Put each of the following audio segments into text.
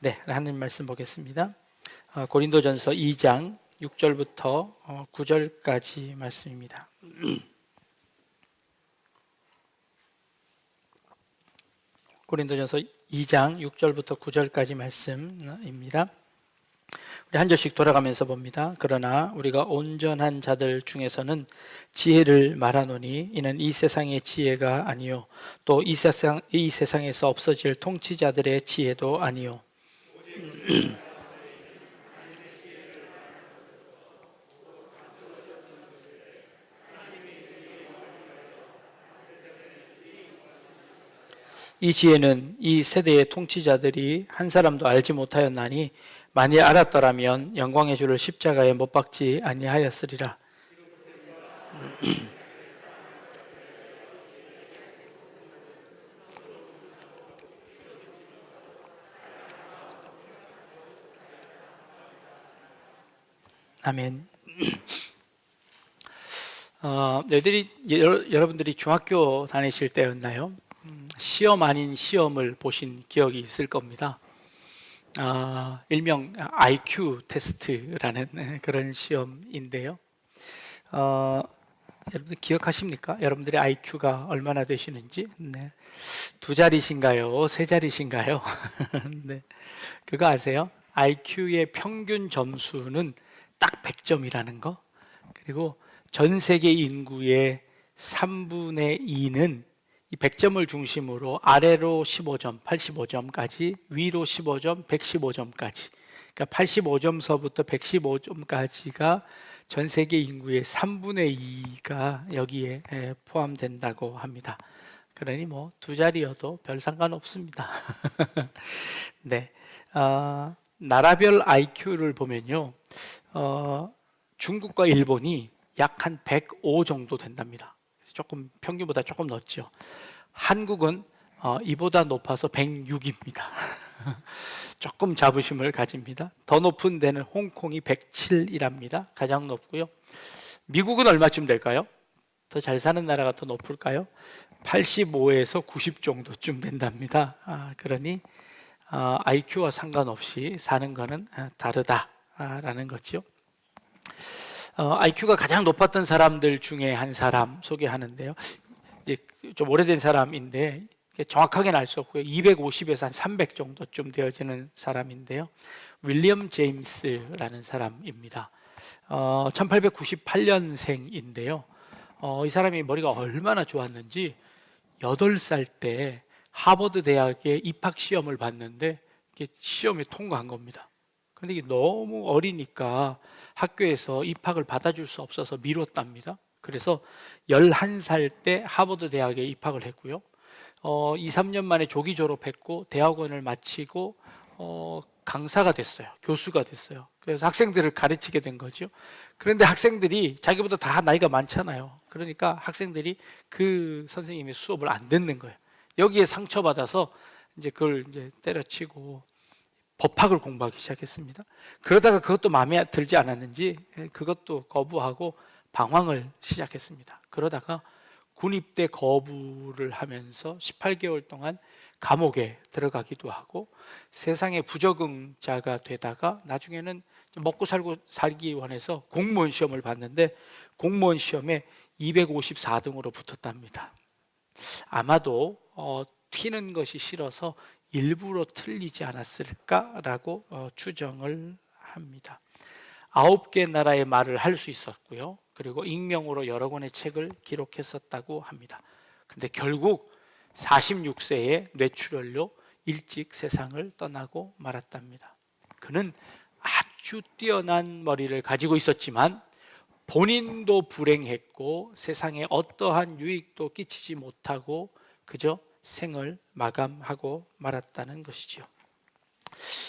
네, 하나님 말씀 보겠습니다. 어, 고린도전서 2장 6절부터 어, 9절까지 말씀입니다. 고린도전서 2장 6절부터 9절까지 말씀입니다. 우리 한 절씩 돌아가면서 봅니다. 그러나 우리가 온전한 자들 중에서는 지혜를 말하노니 이는 이 세상의 지혜가 아니요 또 이 세상 이 세상에서 없어질 통치자들의 지혜도 아니요 이 지혜는 이 세대의 통치자들이 한 사람도 알지 못하였나니 만일 알았더라면 영광의 주를 십자가에 못 박지 아니하였으리라. 아멘. 어, 너희들이 여러- 여러 분들이 중학교 다니실 때였나요? 음, 시험 아닌 시험을 보신 기억이 있을 겁니다. 아, 일명 IQ 테스트라는 그런 시험인데요. 어, 여러분들 기억하십니까? 여러분들의 IQ가 얼마나 되시는지? 네. 두 자리신가요? 세 자리신가요? 네. 그거 아세요? IQ의 평균 점수는 딱 100점이라는 거. 그리고 전 세계 인구의 3분의 2는 이 100점을 중심으로 아래로 15점, 85점까지, 위로 15점, 115점까지. 그러니까 85점서부터 115점까지가 전 세계 인구의 3분의 2가 여기에 에, 포함된다고 합니다. 그러니 뭐 두 자리여도 별 상관 없습니다. 네. 어, 나라별 IQ를 보면요. 어, 중국과 일본이 약 한 105 정도 된답니다. 조금 평균보다 조금 높죠. 한국은 어, 이보다 높아서 106입니다. 조금 자부심을 가집니다. 더 높은 데는 홍콩이 107이랍니다. 가장 높고요. 미국은 얼마쯤 될까요? 더 잘 사는 나라가 더 높을까요? 85에서 90 정도쯤 된답니다. 아, 그러니 어, IQ와 상관없이 사는 거는 아, 다르다 라는 거죠. 어, IQ가 가장 높았던 사람들 중에 한 사람 소개하는데요. 이제 좀 오래된 사람인데 정확하게는 알 수 없고요. 250에서 한 300 정도쯤 되어지는 사람인데요. 윌리엄 제임스라는 사람입니다. 어, 1898년생인데요. 어, 이 사람이 머리가 얼마나 좋았는지 8살 때 하버드 대학에 입학 시험을 봤는데 시험에 통과한 겁니다. 그런데 이게 너무 어리니까 학교에서 입학을 받아줄 수 없어서 미뤘답니다. 그래서 11살 때 하버드 대학에 입학을 했고요. 어, 2, 3년 만에 조기 졸업했고 대학원을 마치고 어, 강사가 됐어요. 교수가 됐어요. 그래서 학생들을 가르치게 된 거죠. 그런데 학생들이 자기보다 다 나이가 많잖아요. 그러니까 학생들이 그 선생님의 수업을 안 듣는 거예요. 여기에 상처받아서 이제 그걸 이제 때려치고 법학을 공부하기 시작했습니다. 그러다가 그것도 마음에 들지 않았는지 그것도 거부하고 방황을 시작했습니다. 그러다가 군입대 거부를 하면서 18개월 동안 감옥에 들어가기도 하고 세상의 부적응자가 되다가 나중에는 먹고 살고 살기 원해서 공무원 시험을 봤는데 공무원 시험에 254등으로 붙었답니다. 아마도 어, 튀는 것이 싫어서 일부러 틀리지 않았을까라고 어, 추정을 합니다. 아홉 개 나라의 말을 할 수 있었고요. 그리고 익명으로 여러 권의 책을 기록했었다고 합니다. 그런데 결국 46세에 뇌출혈로 일찍 세상을 떠나고 말았답니다. 그는 아주 뛰어난 머리를 가지고 있었지만 본인도 불행했고 세상에 어떠한 유익도 끼치지 못하고 그저 생을 마감하고 말았다는 것이지요.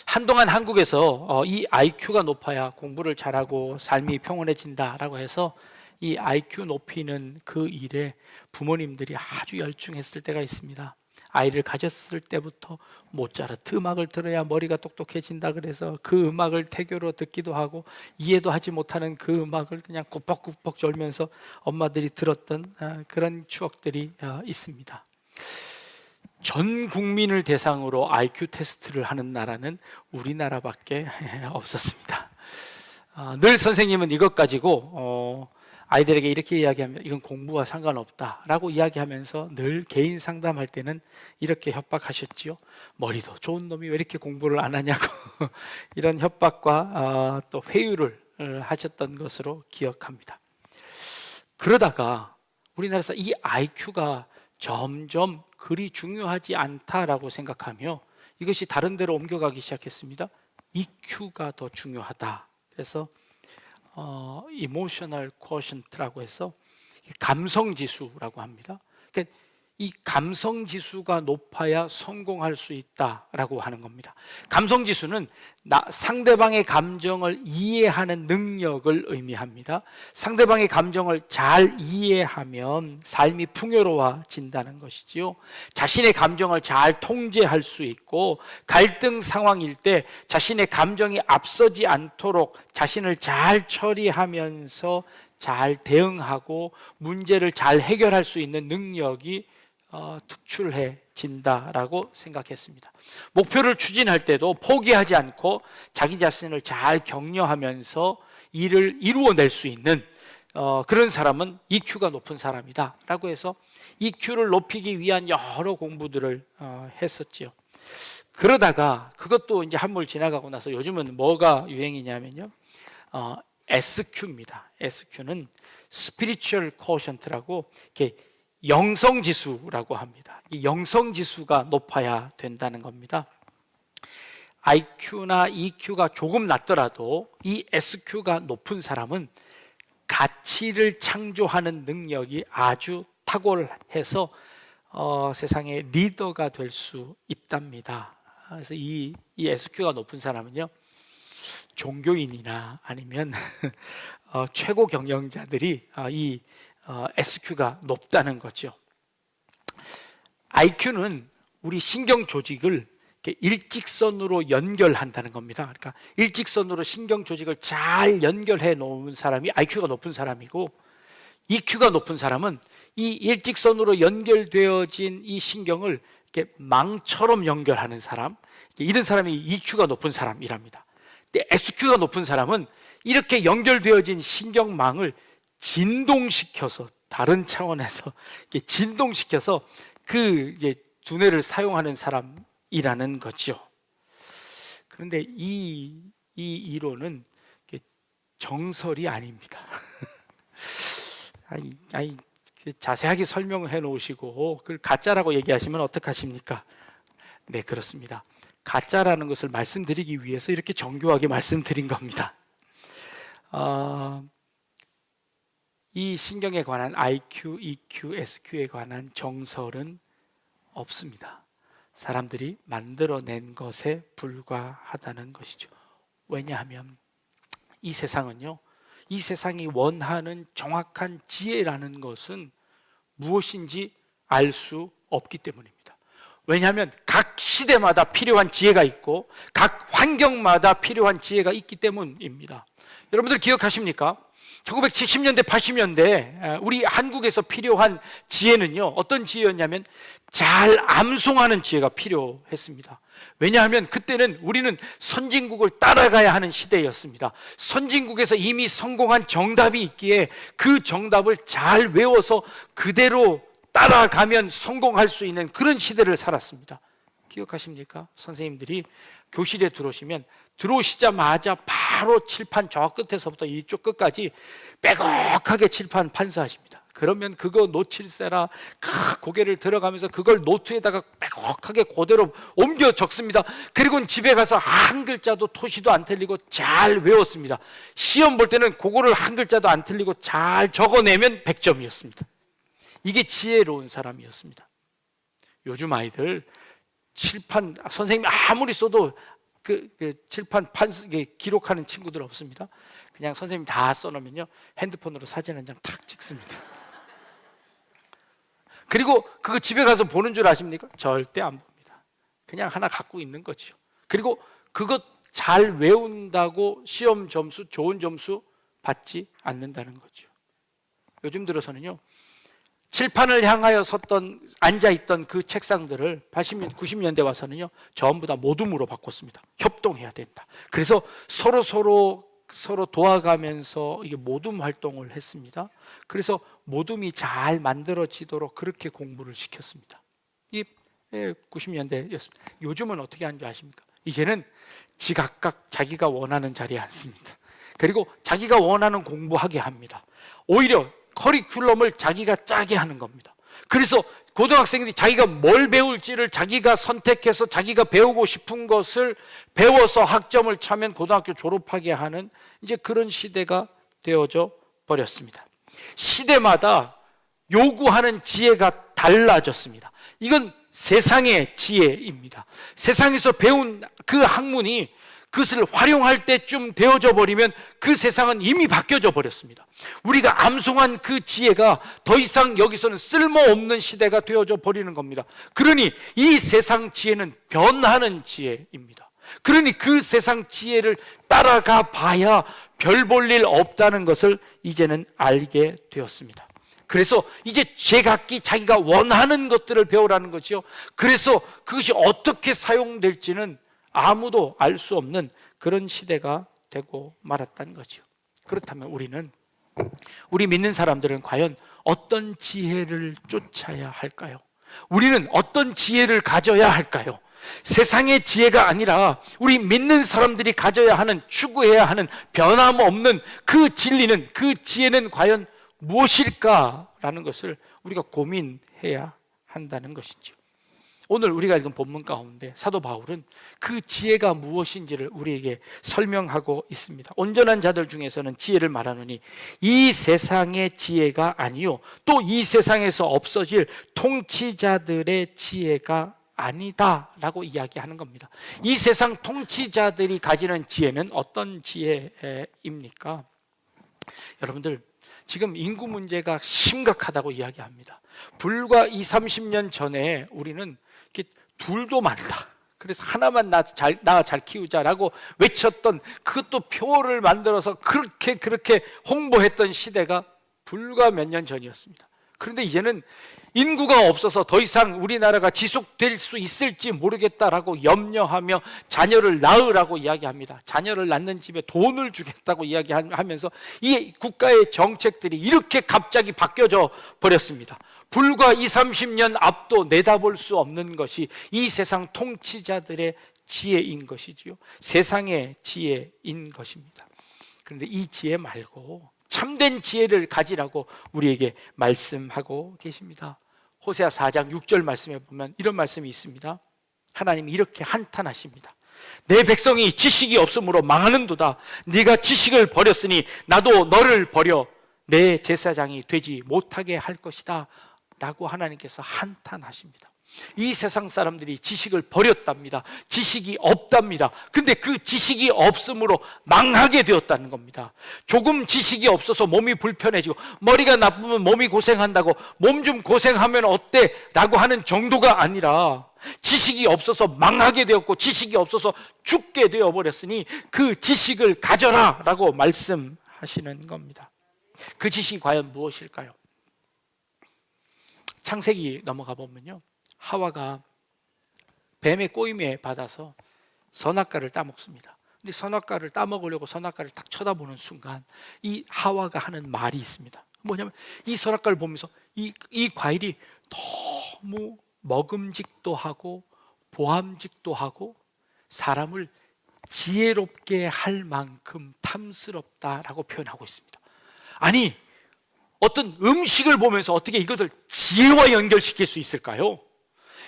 한동안 한국에서 어, 이 IQ가 높아야 공부를 잘하고 삶이 평온해진다라고 해서 이 IQ 높이는 그 일에 부모님들이 아주 열중했을 때가 있습니다. 아이를 가졌을 때부터 모차르트 음악을 들어야 머리가 똑똑해진다 그래서 그 음악을 태교로 듣기도 하고 이해도 하지 못하는 그 음악을 그냥 꾸벅꾸벅 졸면서 엄마들이 들었던 아, 그런 추억들이 아, 있습니다. 전 국민을 대상으로 IQ 테스트를 하는 나라는 우리나라밖에 없었습니다. 아, 늘 선생님은 이것 가지고 어, 아이들에게 이렇게 이야기하면 이건 공부와 상관없다라고 이야기하면서 늘 개인 상담할 때는 이렇게 협박하셨지요. 머리도 좋은 놈이 왜 이렇게 공부를 안 하냐고 이런 협박과 어, 또 회유를 어, 하셨던 것으로 기억합니다. 그러다가 우리나라에서 이 IQ가 점점 그리 중요하지 않다라고 생각하며 이것이 다른 데로 옮겨가기 시작했습니다. EQ가 더 중요하다. 그래서 어, emotional quotient라고 해서 감성 지수라고 합니다. 그러니까 이 감성 지수가 높아야 성공할 수 있다라고 하는 겁니다. 감성 지수는 나, 상대방의 감정을 이해하는 능력을 의미합니다. 상대방의 감정을 잘 이해하면 삶이 풍요로워진다는 것이지요. 자신의 감정을 잘 통제할 수 있고 갈등 상황일 때 자신의 감정이 앞서지 않도록 자신을 잘 처리하면서 잘 대응하고 문제를 잘 해결할 수 있는 능력이 어, 특출해진다라고 생각했습니다. 목표를 추진할 때도 포기하지 않고 자기 자신을 잘 격려하면서 일을 이루어낼 수 있는 어, 그런 사람은 EQ가 높은 사람이다 라고 해서 EQ를 높이기 위한 여러 공부들을 어, 했었지요. 그러다가 그것도 이제 한물 지나가고 나서 요즘은 뭐가 유행이냐면요. 어, SQ입니다. SQ는 Spiritual Quotient라고 이렇게 영성 지수라고 합니다. 이 영성 지수가 높아야 된다는 겁니다. IQ나 EQ가 조금 낮더라도 이 SQ가 높은 사람은 가치를 창조하는 능력이 아주 탁월해서 어, 세상의 리더가 될 수 있답니다. 그래서 이, 이 SQ가 높은 사람은요, 종교인이나 아니면 어, 최고 경영자들이 어, 이 어, SQ가 높다는 거죠. IQ는 우리 신경 조직을 일직선으로 연결한다는 겁니다. 그러니까 일직선으로 신경 조직을 잘 연결해 놓은 사람이 IQ가 높은 사람이고 EQ가 높은 사람은 이 일직선으로 연결되어진 이 신경을 이렇게 망처럼 연결하는 사람, 이런 사람이 EQ가 높은 사람이랍니다. 근데 SQ가 높은 사람은 이렇게 연결되어진 신경망을 진동시켜서 다른 차원에서 진동시켜서 그 두뇌를 사용하는 사람이라는 거죠. 그런데 이, 이 이론은 정설이 아닙니다. 아니, 아니, 자세하게 설명해 놓으시고 그걸 가짜라고 얘기하시면 어떡하십니까? 네, 그렇습니다. 가짜라는 것을 말씀드리기 위해서 이렇게 정교하게 말씀드린 겁니다. 어, 이 신경에 관한 IQ, EQ, SQ에 관한 정설은 없습니다. 사람들이 만들어낸 것에 불과하다는 것이죠. 왜냐하면 이 세상은요, 이 세상이 원하는 정확한 지혜라는 것은 무엇인지 알 수 없기 때문입니다. 왜냐하면 각 시대마다 필요한 지혜가 있고 각 환경마다 필요한 지혜가 있기 때문입니다. 여러분들 기억하십니까? 1970년대, 80년대 우리 한국에서 필요한 지혜는요. 어떤 지혜였냐면 잘 암송하는 지혜가 필요했습니다. 왜냐하면 그때는 우리는 선진국을 따라가야 하는 시대였습니다. 선진국에서 이미 성공한 정답이 있기에 그 정답을 잘 외워서 그대로 따라가면 성공할 수 있는 그런 시대를 살았습니다. 기억하십니까? 선생님들이 교실에 들어오시면 들어오시자마자 바로 칠판 저 끝에서부터 이쪽 끝까지 빼곡하게 칠판 판사하십니다. 그러면 그거 놓칠세라 고개를 들어가면서 그걸 노트에다가 빼곡하게 그대로 옮겨 적습니다. 그리고 집에 가서 한 글자도 토시도 안 틀리고 잘 외웠습니다. 시험 볼 때는 그거를 한 글자도 안 틀리고 잘 적어내면 100점이었습니다. 이게 지혜로운 사람이었습니다. 요즘 아이들 칠판 선생님이 아무리 써도 그, 그 칠판 판 기록하는 친구들 없습니다. 그냥 선생님 다 써놓으면요 핸드폰으로 사진 한 장 탁 찍습니다. 그리고 그거 집에 가서 보는 줄 아십니까? 절대 안 봅니다. 그냥 하나 갖고 있는 거죠. 그리고 그것 잘 외운다고 시험 점수 좋은 점수 받지 않는다는 거죠. 요즘 들어서는요 칠판을 향하여 섰던 앉아 있던 그 책상들을 80년 90년대 와서는요 전부 다 모둠으로 바꿨습니다. 협동해야 된다. 그래서 서로 서로 서로 도와가면서 이게 모둠 활동을 했습니다. 그래서 모둠이 잘 만들어지도록 그렇게 공부를 시켰습니다. 이 90년대였습니다. 요즘은 어떻게 하는지 아십니까? 이제는 지각각 자기가 원하는 자리에 앉습니다. 그리고 자기가 원하는 공부하게 합니다. 오히려 커리큘럼을 자기가 짜게 하는 겁니다. 그래서 고등학생들이 자기가 뭘 배울지를 자기가 선택해서 자기가 배우고 싶은 것을 배워서 학점을 차면 고등학교 졸업하게 하는 이제 그런 시대가 되어져 버렸습니다. 시대마다 요구하는 지혜가 달라졌습니다. 이건 세상의 지혜입니다. 세상에서 배운 그 학문이 그것을 활용할 때쯤 되어져 버리면 그 세상은 이미 바뀌어져 버렸습니다. 우리가 암송한 그 지혜가 더 이상 여기서는 쓸모없는 시대가 되어져 버리는 겁니다. 그러니 이 세상 지혜는 변하는 지혜입니다. 그러니 그 세상 지혜를 따라가 봐야 별 볼 일 없다는 것을 이제는 알게 되었습니다. 그래서 이제 제각기 자기가 원하는 것들을 배우라는 거지요. 그래서 그것이 어떻게 사용될지는 아무도 알 수 없는 그런 시대가 되고 말았다는 거죠. 그렇다면 우리는 우리 믿는 사람들은 과연 어떤 지혜를 쫓아야 할까요? 우리는 어떤 지혜를 가져야 할까요? 세상의 지혜가 아니라 우리 믿는 사람들이 가져야 하는 추구해야 하는 변함없는 그 진리는 그 지혜는 과연 무엇일까라는 것을 우리가 고민해야 한다는 것이죠. 오늘 우리가 읽은 본문 가운데 사도 바울은 그 지혜가 무엇인지를 우리에게 설명하고 있습니다. 온전한 자들 중에서는 지혜를 말하노니 이 세상의 지혜가 아니요 또 이 세상에서 없어질 통치자들의 지혜가 아니다라고 이야기하는 겁니다. 이 세상 통치자들이 가지는 지혜는 어떤 지혜입니까? 여러분들 지금 인구 문제가 심각하다고 이야기합니다. 불과 2, 30년 전에 우리는 둘도 많다. 그래서 하나만 나 잘 나 잘 키우자라고 외쳤던 그것도 표를 만들어서 그렇게 그렇게 홍보했던 시대가 불과 몇 년 전이었습니다. 그런데 이제는 인구가 없어서 더 이상 우리나라가 지속될 수 있을지 모르겠다라고 염려하며 자녀를 낳으라고 이야기합니다. 자녀를 낳는 집에 돈을 주겠다고 이야기하면서 이 국가의 정책들이 이렇게 갑자기 바뀌어져 버렸습니다. 불과 2, 30년 앞도 내다볼 수 없는 것이 이 세상 통치자들의 지혜인 것이지요. 세상의 지혜인 것입니다. 그런데 이 지혜 말고 참된 지혜를 가지라고 우리에게 말씀하고 계십니다. 호세아 4장 6절 말씀에 보면 이런 말씀이 있습니다. 하나님이 이렇게 한탄하십니다. 내 백성이 지식이 없으므로 망하는도다. 네가 지식을 버렸으니 나도 너를 버려 내 제사장이 되지 못하게 할 것이다. 라고 하나님께서 한탄하십니다. 이 세상 사람들이 지식을 버렸답니다. 지식이 없답니다. 근데 그 지식이 없으므로 망하게 되었다는 겁니다. 조금 지식이 없어서 몸이 불편해지고 머리가 나쁘면 몸이 고생한다고 몸 좀 고생하면 어때? 라고 하는 정도가 아니라 지식이 없어서 망하게 되었고 지식이 없어서 죽게 되어 버렸으니 그 지식을 가져라 라고 말씀하시는 겁니다. 그 지식이 과연 무엇일까요? 창세기 넘어가 보면요. 하와가 뱀의 꼬임에 받아서 선악과를 따먹습니다. 근데 선악과를 따먹으려고 선악과를 딱 쳐다보는 순간 이 하와가 하는 말이 있습니다. 뭐냐면 이 선악과를 보면서 이, 이 과일이 너무 먹음직도 하고 보암직도 하고 사람을 지혜롭게 할 만큼 탐스럽다라고 표현하고 있습니다. 아니, 어떤 음식을 보면서 어떻게 이것을 지혜와 연결시킬 수 있을까요?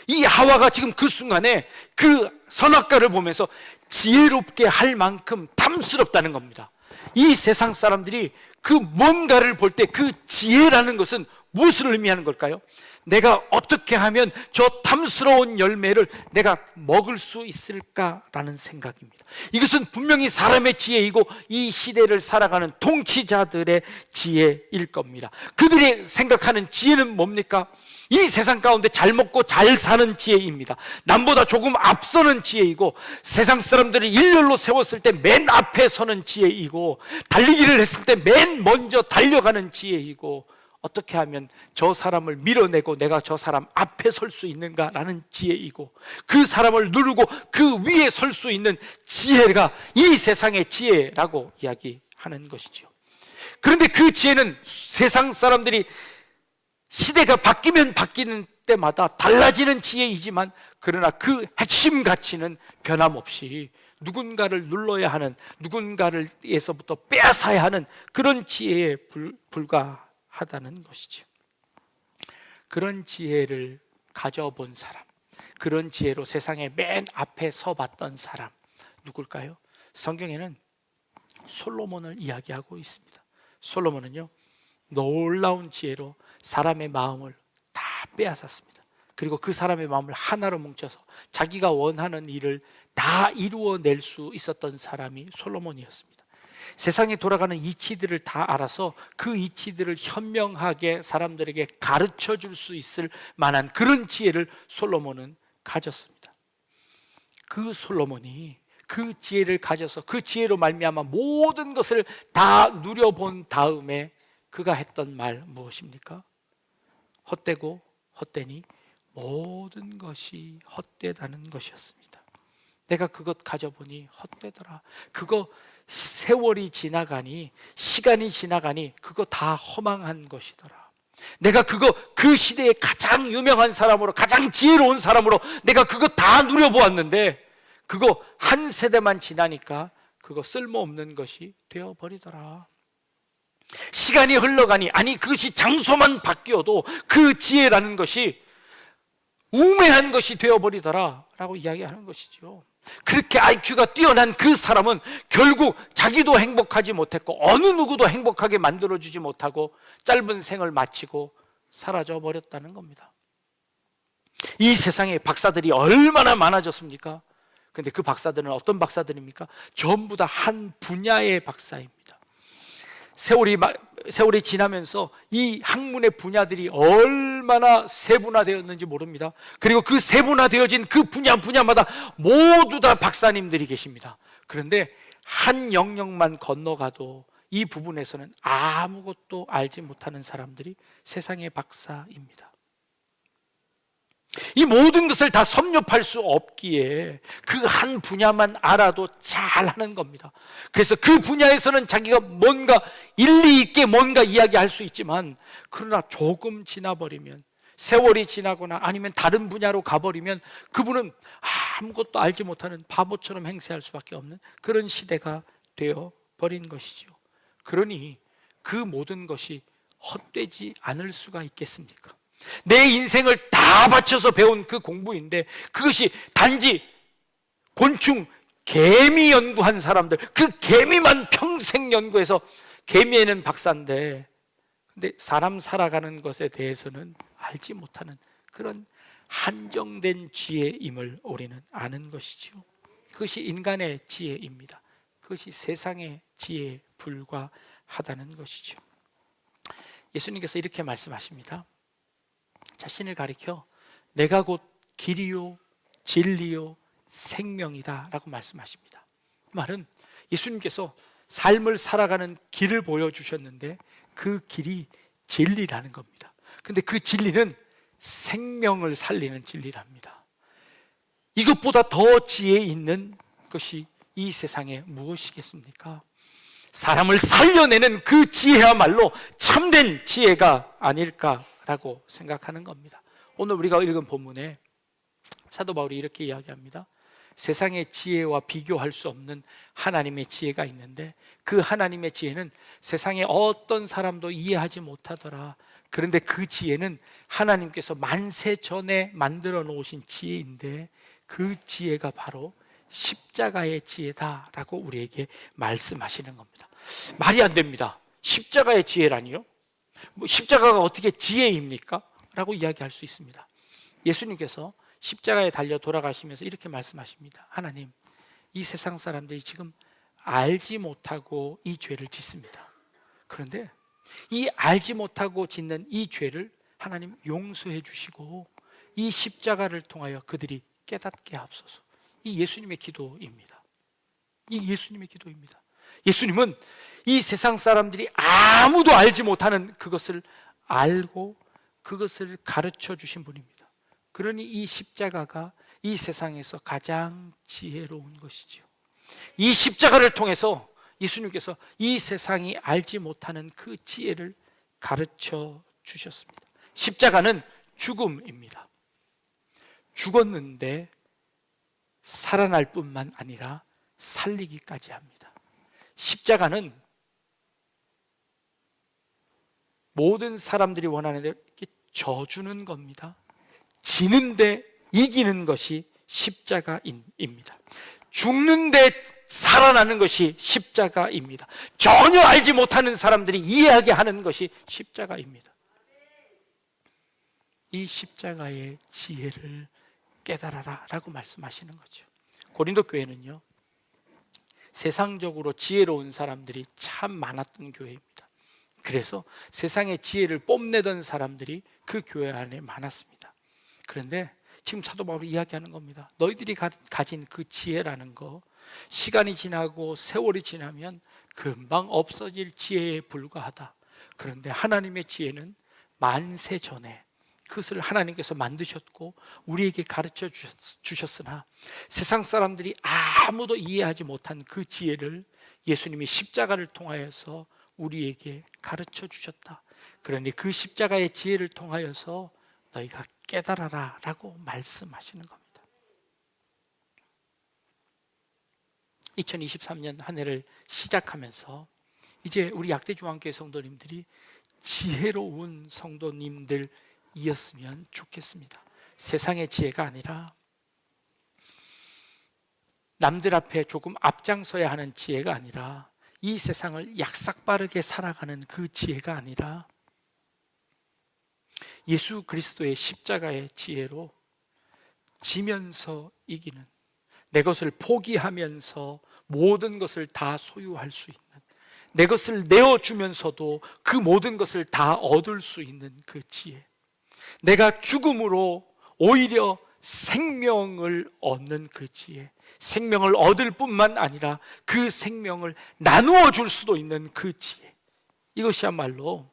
이 하와가 지금 그 순간에 그 선악과를 보면서 지혜롭게 할 만큼 탐스럽다는 겁니다. 이 세상 사람들이 그 뭔가를 볼 때 그 지혜라는 것은 무엇을 의미하는 걸까요? 내가 어떻게 하면 저 탐스러운 열매를 내가 먹을 수 있을까라는 생각입니다. 이것은 분명히 사람의 지혜이고 이 시대를 살아가는 통치자들의 지혜일 겁니다. 그들이 생각하는 지혜는 뭡니까? 이 세상 가운데 잘 먹고 잘 사는 지혜입니다. 남보다 조금 앞서는 지혜이고 세상 사람들을 일렬로 세웠을 때 맨 앞에 서는 지혜이고 달리기를 했을 때 맨 먼저 달려가는 지혜이고 어떻게 하면 저 사람을 밀어내고 내가 저 사람 앞에 설 수 있는가라는 지혜이고 그 사람을 누르고 그 위에 설 수 있는 지혜가 이 세상의 지혜라고 이야기하는 것이죠. 그런데 그 지혜는 세상 사람들이 시대가 바뀌면 바뀌는 때마다 달라지는 지혜이지만 그러나 그 핵심 가치는 변함없이 누군가를 눌러야 하는 누군가를 에서부터 빼앗아야 하는 그런 지혜에 불, 불과 하다는 것이죠. 그런 지혜를 가져본 사람, 그런 지혜로 세상의 맨 앞에 서봤던 사람 누굴까요? 성경에는 솔로몬을 이야기하고 있습니다. 솔로몬은요 놀라운 지혜로 사람의 마음을 다 빼앗았습니다. 그리고 그 사람의 마음을 하나로 뭉쳐서 자기가 원하는 일을 다 이루어낼 수 있었던 사람이 솔로몬이었습니다. 세상에 돌아가는 이치들을 다 알아서 그 이치들을 현명하게 사람들에게 가르쳐 줄 수 있을 만한 그런 지혜를 솔로몬은 가졌습니다. 그 솔로몬이 그 지혜를 가져서 그 지혜로 말미암아 모든 것을 다 누려본 다음에 그가 했던 말 무엇입니까? 헛되고 헛되니 모든 것이 헛되다는 것이었습니다. 내가 그것 가져보니 헛되더라. 그거 세월이 지나가니 시간이 지나가니 그거 다 허망한 것이더라. 내가 그거 그 시대의 가장 유명한 사람으로 가장 지혜로운 사람으로 내가 그거 다 누려보았는데 그거 한 세대만 지나니까 그거 쓸모없는 것이 되어 버리더라. 시간이 흘러가니 아니 그것이 장소만 바뀌어도 그 지혜라는 것이 우매한 것이 되어버리더라 라고 이야기하는 것이죠. 그렇게 IQ가 뛰어난 그 사람은 결국 자기도 행복하지 못했고 어느 누구도 행복하게 만들어주지 못하고 짧은 생을 마치고 사라져 버렸다는 겁니다. 이 세상에 박사들이 얼마나 많아졌습니까? 근데 그 박사들은 어떤 박사들입니까? 전부 다 한 분야의 박사입니다. 세월이 마- 세월이 지나면서 이 학문의 분야들이 얼마나 세분화되었는지 모릅니다. 그리고 그 세분화되어진 그 분야 분야마다 모두 다 박사님들이 계십니다. 그런데 한 영역만 건너가도 이 부분에서는 아무것도 알지 못하는 사람들이 세상의 박사입니다. 이 모든 것을 다 섭렵할 수 없기에 그 한 분야만 알아도 잘 하는 겁니다. 그래서 그 분야에서는 자기가 뭔가 일리 있게 뭔가 이야기할 수 있지만 그러나 조금 지나버리면 세월이 지나거나 아니면 다른 분야로 가버리면 그분은 아무것도 알지 못하는 바보처럼 행세할 수밖에 없는 그런 시대가 되어 버린 것이죠. 그러니 그 모든 것이 헛되지 않을 수가 있겠습니까? 내 인생을 다 바쳐서 배운 그 공부인데 그것이 단지 곤충 개미 연구한 사람들 그 개미만 평생 연구해서 개미에는 박사인데 근데 사람 살아가는 것에 대해서는 알지 못하는 그런 한정된 지혜임을 우리는 아는 것이죠. 그것이 인간의 지혜입니다. 그것이 세상의 지혜에 불과하다는 것이죠. 예수님께서 이렇게 말씀하십니다. 자신을 가리켜 내가 곧 길이요 진리요 생명이다라고 말씀하십니다. 그 말은 예수님께서 삶을 살아가는 길을 보여주셨는데 그 길이 진리라는 겁니다. 근데 그 진리는 생명을 살리는 진리랍니다. 이것보다 더 지혜 있는 것이 이 세상에 무엇이겠습니까? 사람을 살려내는 그 지혜야말로 참된 지혜가 아닐까라고 생각하는 겁니다. 오늘 우리가 읽은 본문에 사도 바울이 이렇게 이야기합니다. 세상의 지혜와 비교할 수 없는 하나님의 지혜가 있는데 그 하나님의 지혜는 세상의 어떤 사람도 이해하지 못하더라. 그런데 그 지혜는 하나님께서 만세 전에 만들어 놓으신 지혜인데 그 지혜가 바로 십자가의 지혜다라고 우리에게 말씀하시는 겁니다. 말이 안 됩니다. 십자가의 지혜라니요? 뭐 십자가가 어떻게 지혜입니까? 라고 이야기할 수 있습니다. 예수님께서 십자가에 달려 돌아가시면서 이렇게 말씀하십니다. 하나님, 이 세상 사람들이 지금 알지 못하고 이 죄를 짓습니다. 그런데 이 알지 못하고 짓는 이 죄를 하나님 용서해 주시고 이 십자가를 통하여 그들이 깨닫게 하옵소서. 이 예수님의 기도입니다. 이 예수님의 기도입니다. 예수님은 이 세상 사람들이 아무도 알지 못하는 그것을 알고 그것을 가르쳐 주신 분입니다. 그러니 이 십자가가 이 세상에서 가장 지혜로운 것이지요. 이 십자가를 통해서 예수님께서 이 세상이 알지 못하는 그 지혜를 가르쳐 주셨습니다. 십자가는 죽음입니다. 죽었는데 살아날 뿐만 아니라 살리기까지 합니다. 십자가는 모든 사람들이 원하는 대로 져주는 겁니다. 지는데 이기는 것이 십자가입니다. 죽는데 살아나는 것이 십자가입니다. 전혀 알지 못하는 사람들이 이해하게 하는 것이 십자가입니다. 이 십자가의 지혜를 깨달아라 라고 말씀하시는 거죠. 고린도 교회는요, 세상적으로 지혜로운 사람들이 참 많았던 교회입니다. 그래서 세상의 지혜를 뽐내던 사람들이 그 교회 안에 많았습니다. 그런데 지금 사도 바울이 이야기하는 겁니다. 너희들이 가, 가진 그 지혜라는 거 시간이 지나고 세월이 지나면 금방 없어질 지혜에 불과하다. 그런데 하나님의 지혜는 만세 전에 그것을 하나님께서 만드셨고 우리에게 가르쳐 주셨, 으나 세상 사람들이 아무도 이해하지 못한 그 지혜를 예수님이 십자가를 통하여서 우리에게 가르쳐 주셨다. 그러니 그 십자가의 지혜를 통하여서 너희가 깨달아라 라고 말씀하시는 겁니다. 2023년 한 해를 시작하면서 이제 우리 약대중앙교회 성도님들이 지혜로운 성도님들 이었으면 좋겠습니다. 세상의 지혜가 아니라 남들 앞에 조금 앞장서야 하는 지혜가 아니라 이 세상을 약삭빠르게 살아가는 그 지혜가 아니라 예수 그리스도의 십자가의 지혜로 지면서 이기는 내 것을 포기하면서 모든 것을 다 소유할 수 있는 내 것을 내어주면서도 그 모든 것을 다 얻을 수 있는 그 지혜 내가 죽음으로 오히려 생명을 얻는 그 지혜 생명을 얻을 뿐만 아니라 그 생명을 나누어 줄 수도 있는 그 지혜 이것이야말로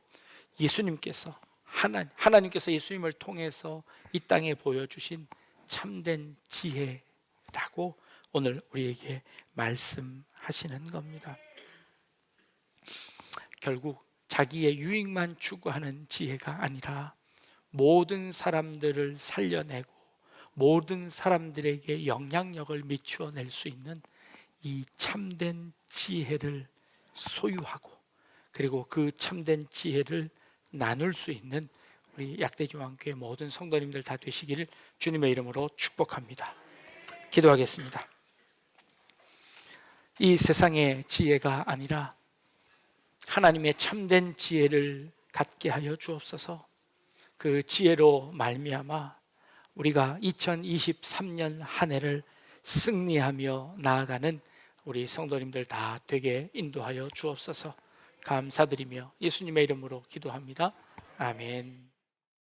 예수님께서 하나님, 하나님께서 예수님을 통해서 이 땅에 보여주신 참된 지혜라고 오늘 우리에게 말씀하시는 겁니다. 결국 자기의 유익만 추구하는 지혜가 아니라 모든 사람들을 살려내고 모든 사람들에게 영향력을 미추어 낼 수 있는 이 참된 지혜를 소유하고 그리고 그 참된 지혜를 나눌 수 있는 우리 약대중앙교회 모든 성도님들 다 되시기를 주님의 이름으로 축복합니다. 기도하겠습니다. 이 세상의 지혜가 아니라 하나님의 참된 지혜를 갖게 하여 주옵소서. 그 지혜로 말미암아 우리가 2023년 한 해를 승리하며 나아가는 우리 성도님들 다 되게 인도하여 주옵소서. 감사드리며 예수님의 이름으로 기도합니다. 아멘.